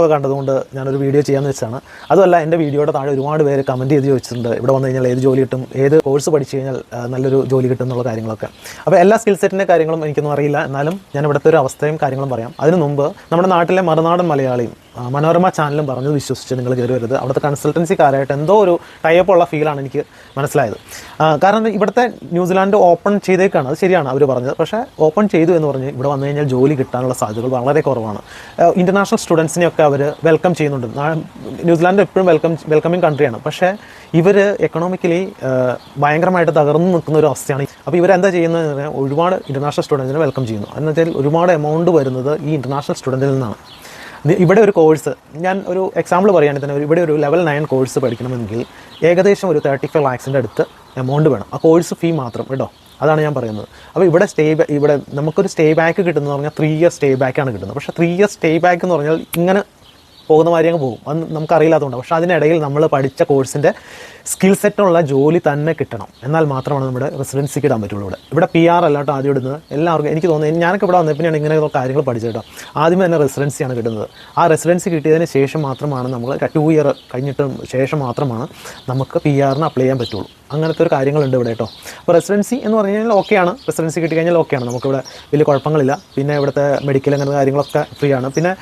ഒക്കെ കണ്ടതുകൊണ്ട് ഞാനൊരു വീഡിയോ ചെയ്യാമെന്ന് വെച്ചാണ്. അതുമല്ല എന്റെ വീഡിയോയുടെ താഴെ ഒരുപാട് പേര് കമന്റ് ചെയ്ത് ചോദിച്ചിട്ടുണ്ട്. ഇവിടെ വന്നു കഴിഞ്ഞാൽ ഏത് ജോലി കിട്ടും ഏത് കോഴ്സ് പഠിച്ചു കഴിഞ്ഞാൽ നല്ലൊരു ജോലി കിട്ടും എന്നുള്ള കാര്യങ്ങളൊക്കെ. അപ്പോൾ എല്ലാ സ്കിൽ സെറ്റിന്റെ കാര്യങ്ങളും എനിക്കൊന്നും അറിയില്ല. എന്നാലും ഞാൻ ഇവിടുത്തെ ഒരു അവസ്ഥയും കാര്യങ്ങളും പറയാം. അതിനു മുമ്പ് നമ്മുടെ നാട്ടിലെ മറുനാടൻ മലയാളിയും മനോരമ ചാനലും പറഞ്ഞത് വിശ്വസിച്ച് നിങ്ങൾ കയറി വരുന്നത് അവിടുത്തെ കൺസൾട്ടൻസിക്കാരായിട്ട് എന്തോ ഒരു ടൈപ്പ് ഉള്ള ഫീലാണ് എനിക്ക് മനസ്സിലായത്. കാരണം ഇവിടുത്തെ ന്യൂസിലാൻഡ് ഓപ്പൺ ചെയ്തേക്കാണ്. അത് ശരിയാണ് അവർ പറഞ്ഞത്. പക്ഷേ ഓപ്പൺ ചെയ്തു എന്ന് പറഞ്ഞ് ഇവിടെ വന്നു കഴിഞ്ഞാൽ ജോലി കിട്ടാനുള്ള സാധ്യതകൾ വളരെ കുറവാണ്. ഇന്റർനാഷണൽ സ്റ്റുഡൻസിനെയൊക്കെ അവർ വെൽക്കം ചെയ്യുന്നുണ്ട്. ന്യൂസിലാൻഡ് എപ്പോഴും വെൽക്കം വെൽക്കമിങ് കൺട്രിയാണ് പക്ഷേ ഇവർ എക്കണോമിക്കലി ഭയങ്കരമായിട്ട് തകർന്നു നിൽക്കുന്ന ഒരു അവസ്ഥയാണ്. അപ്പോൾ ഇവരെന്താ ചെയ്യുന്നത് ഒരുപാട് ഇന്റർനാഷണൽ സ്റ്റുഡൻസിനെ വെൽക്കം ചെയ്യുന്നു. എന്നുവെച്ചാൽ ഒരുപാട് എമൗണ്ട് വരുന്നത് ഈ ഇന്റർനാഷണൽ സ്റ്റുഡന്റിൽ നിന്നാണ്. ഇവിടെ ഒരു കോഴ്സ് ഞാൻ ഒരു എക്സാമ്പിൾ പറയുകയാണെങ്കിൽ തന്നെ ഇവിടെ ഒരു ലെവൽ നയൻ കോഴ്സ് പഠിക്കണമെങ്കിൽ ഏകദേശം ഒരു തേർട്ടി ഫൈവ് ലാക്സിന്റെ അടുത്ത് എമൗണ്ട് വേണം. ആ കോഴ്സ് ഫീ മാത്രം കേട്ടോ. അതാണ് ഞാൻ പറയുന്നത്. അപ്പോൾ ഇവിടെ സ്റ്റേ ഇവിടെ നമുക്കൊരു സ്റ്റേ ബാക്ക് കിട്ടുന്നത് പറഞ്ഞാൽ ത്രീ ഇയർ സ്റ്റേ ബാക്കാണ് കിട്ടുന്നത്. പക്ഷേ ത്രീ ഇയർ സ്റ്റേ ബാക്ക് എന്ന് പറഞ്ഞാൽ ഇങ്ങനെ പോകുന്ന മാതിരി അങ്ങ് പോകും. അത് നമുക്കറിയില്ലാത്തതുകൊണ്ട് പക്ഷേ അതിനിടയിൽ നമ്മൾ പഠിച്ച കോഴ്സിന്റെ സ്കിൽ സെറ്റുള്ള ജോലി തന്നെ കിട്ടണം. എന്നാൽ മാത്രമാണ് നമ്മുടെ റെസിഡൻസിക്ക് ഇടാൻ പറ്റുള്ളൂ ഇവിടെ. ഇവിടെ പി ആർ അല്ലാട്ടോ ആദ്യം ഇടുന്നത്. എല്ലാവർക്കും എനിക്ക് തോന്നുന്നത് ഞാനൊക്കെ ഇവിടെ വന്നപ്പോഴാണ് ഇങ്ങനെ കാര്യങ്ങൾ പഠിച്ചത് കേട്ടോ. ആദ്യം തന്നെ റെസിഡൻസിയാണ് കിട്ടുന്നത്. ആ റെസിഡൻസി കിട്ടിയതിന് ശേഷം മാത്രമാണ് നമ്മൾ ടു ഇയർ കഴിഞ്ഞിട്ട് ശേഷം മാത്രമാണ് നമുക്ക് പി ആറിന് അപ്ലൈ ചെയ്യാൻ പറ്റുള്ളൂ. അങ്ങനത്തെ ഒരു കാര്യങ്ങളുണ്ട് ഇവിടെ കേട്ടോ. അപ്പോൾ റെസിഡൻസി എന്ന് പറഞ്ഞു കഴിഞ്ഞാൽ ഓക്കെയാണ് റെസിഡൻസി കിട്ടി കഴിഞ്ഞാൽ ഓക്കെയാണ് നമുക്കിവിടെ വലിയ കുഴപ്പങ്ങളില്ല. പിന്നെ ഇവിടുത്തെ മെഡിക്കൽ അങ്ങനത്തെ കാര്യങ്ങളൊക്കെ ഫ്രീ ആണ്. പിന്നെ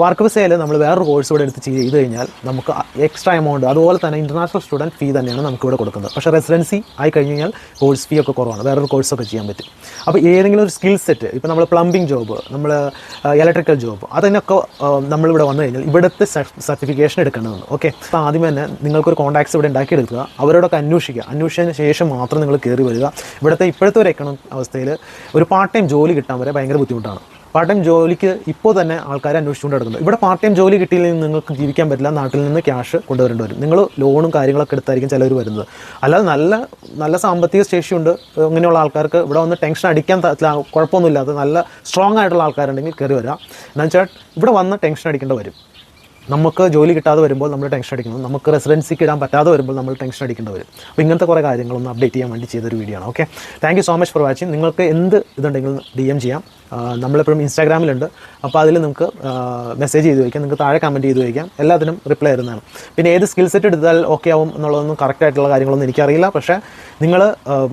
വർക്ക് വിസയിൽ നമ്മൾ വേറൊരു കോഴ്സ് ഇവിടെ എടുത്ത് ചെയ്ത് കഴിഞ്ഞാൽ നമുക്ക് എക്സ്ട്രാ എമൗണ്ട് അതുപോലെ തന്നെ ഇന്റർനാഷണൽ സ്റ്റുഡന്റ് ഫീ തന്നെയാണ് നമുക്ക് ഇവിടെ കൊടുക്കുന്നത്. പക്ഷേ റെസിഡൻസി ആയി കഴിഞ്ഞ് കഴിഞ്ഞാൽ കോഴ്സ് ഫീ ഒക്കെ കുറവാണ്. വേറൊരു കോഴ്സൊക്കെ ചെയ്യാൻ പറ്റും. അപ്പോൾ ഏതെങ്കിലും ഒരു സ്കിൽ സെറ്റ് ഇപ്പോൾ നമ്മൾ പ്ലംബിംഗ് ജോബ് നമ്മൾ ഇലക്ട്രിക്കൽ ജോബ് അതിനൊക്കെ നമ്മളിവിടെ വന്നു കഴിഞ്ഞാൽ ഇവിടുത്തെ സർട്ടിഫിക്കേഷൻ എടുക്കേണ്ടതുണ്ട്. ഓക്കെ അപ്പോൾ ആദ്യം തന്നെ നിങ്ങൾക്കൊരു കോൺടാക്ട്സ് ഇവിടെ ഉണ്ടാക്കിയെടുക്കുക. അവരോടൊക്കെ അന്വേഷിക്കുക. അന്വേഷിച്ചതിന് ശേഷം മാത്രം നിങ്ങൾ കയറി വരിക. ഇവിടുത്തെ ഇപ്പോഴത്തെ ഒരു എക്കണോമിക് അവസ്ഥയിൽ ഒരു പാർട്ട് ടൈം ജോലി കിട്ടാൻ വരെ ഭയങ്കര ബുദ്ധിമുട്ടാണ്. പാർട്ട് ടൈം ജോലിക്ക് ഇപ്പോൾ തന്നെ ആൾക്കാരെ അന്വേഷിച്ചുകൊണ്ട് നടക്കുന്നത് ഇവിടെ പാർട്ട് ടൈം ജോലി കിട്ടിയില്ലെങ്കിൽ നിങ്ങൾക്ക് ജീവിക്കാൻ പറ്റില്ല. നാട്ടിൽ നിന്ന് ക്യാഷ് കൊണ്ടുവരേണ്ടി വരും. നിങ്ങൾ ലോണും കാര്യങ്ങളൊക്കെ എടുത്തായിരിക്കും ചിലർ വരുന്നത്. അല്ലാതെ നല്ല നല്ല സാമ്പത്തിക ശേഷിയുണ്ട്. ഇങ്ങനെയുള്ള ആൾക്കാർക്ക് ഇവിടെ വന്ന് ടെൻഷൻ അടിക്കാൻ കുഴപ്പമൊന്നുമില്ലാതെ നല്ല സ്ട്രോങ് ആയിട്ടുള്ള ആൾക്കാരുണ്ടെങ്കിൽ കയറി വരാം. എന്നുവെച്ചാൽ ഇവിടെ വന്ന് ടെൻഷൻ അടിക്കേണ്ടി വരും. നമുക്ക് ജോലി കിട്ടാതെ വരുമ്പോൾ നമ്മൾ ടെൻഷൻ അടിക്കുന്നു. നമുക്ക് റെസിഡൻസിക്ക് ഇടാൻ പറ്റാതെ വരുമ്പോൾ നമ്മൾ ടെൻഷൻ അടിക്കേണ്ടി വരും. അപ്പോൾ ഇങ്ങനത്തെ കുറേ കാര്യങ്ങളൊന്ന് അപ്ഡേറ്റ് ചെയ്യാൻ വേണ്ടി ചെയ്തൊരു വീഡിയോ ആണ്. Okay thank so much for watching നിങ്ങൾക്ക് എന്ത് ഇതുണ്ടെങ്കിലും ഡി എം ചെയ്യാം നമ്മളെപ്പോഴും ഇൻസ്റ്റാഗ്രാമിലുണ്ട് അപ്പോൾ അതിൽ നിങ്ങൾക്ക് മെസ്സേജ് ചെയ്ത് വയ്ക്കാം നിങ്ങൾക്ക് താഴെ കമന്റ് ചെയ്ത് വയ്ക്കാം എല്ലാത്തിനും റിപ്ലൈ തരുന്നതാണ്. പിന്നെ ഏത് സ്കിൽ സെറ്റ് എടുത്താൽ ഓക്കെ ആവും എന്നുള്ളതൊന്നും കറക്റ്റ് ആയിട്ടുള്ള കാര്യങ്ങളൊന്നും എനിക്കറിയില്ല. പക്ഷേ നിങ്ങൾ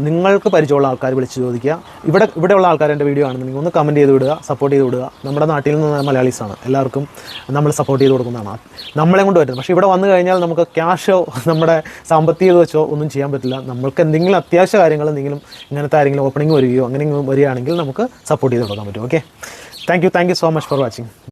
നിങ്ങൾക്ക് പരിചയമുള്ള ആൾക്കാർ വിളിച്ച് ചോദിക്കുക. ഇവിടെ ഇവിടെയുള്ള ആൾക്കാർ എന്റെ വീഡിയോ ആണെന്നുണ്ടെങ്കിൽ ഒന്ന് കമന്റ് ചെയ്ത് വിടുക സപ്പോർട്ട് ചെയ്ത് വിടുക. നമ്മുടെ നാട്ടിൽ നിന്ന് മലയാളീസാണ്. എല്ലാവർക്കും നമ്മൾ സപ്പോർട്ട് ചെയ്ത് കൊടുക്കുന്നതാണ്. നമ്മളെ കൊണ്ട് പറ്റുന്നത്. പക്ഷേ ഇവിടെ വന്നു കഴിഞ്ഞാൽ നമുക്ക് ക്യാഷോ നമ്മുടെ സാമ്പത്തികം വെച്ചോ ഒന്നും ചെയ്യാൻ പറ്റില്ല. നമ്മൾക്ക് എന്തെങ്കിലും അത്യാവശ്യ കാര്യങ്ങൾ എന്തെങ്കിലും ഇങ്ങനത്തെ ആരെങ്കിലും ഓപ്പണിംഗ് വരികയോ അങ്ങനെ വരികയാണെങ്കിൽ നമുക്ക് സപ്പോർട്ട് ചെയ്ത് കൊടുക്കാൻ പറ്റും. Okay thank you thank you so much for watching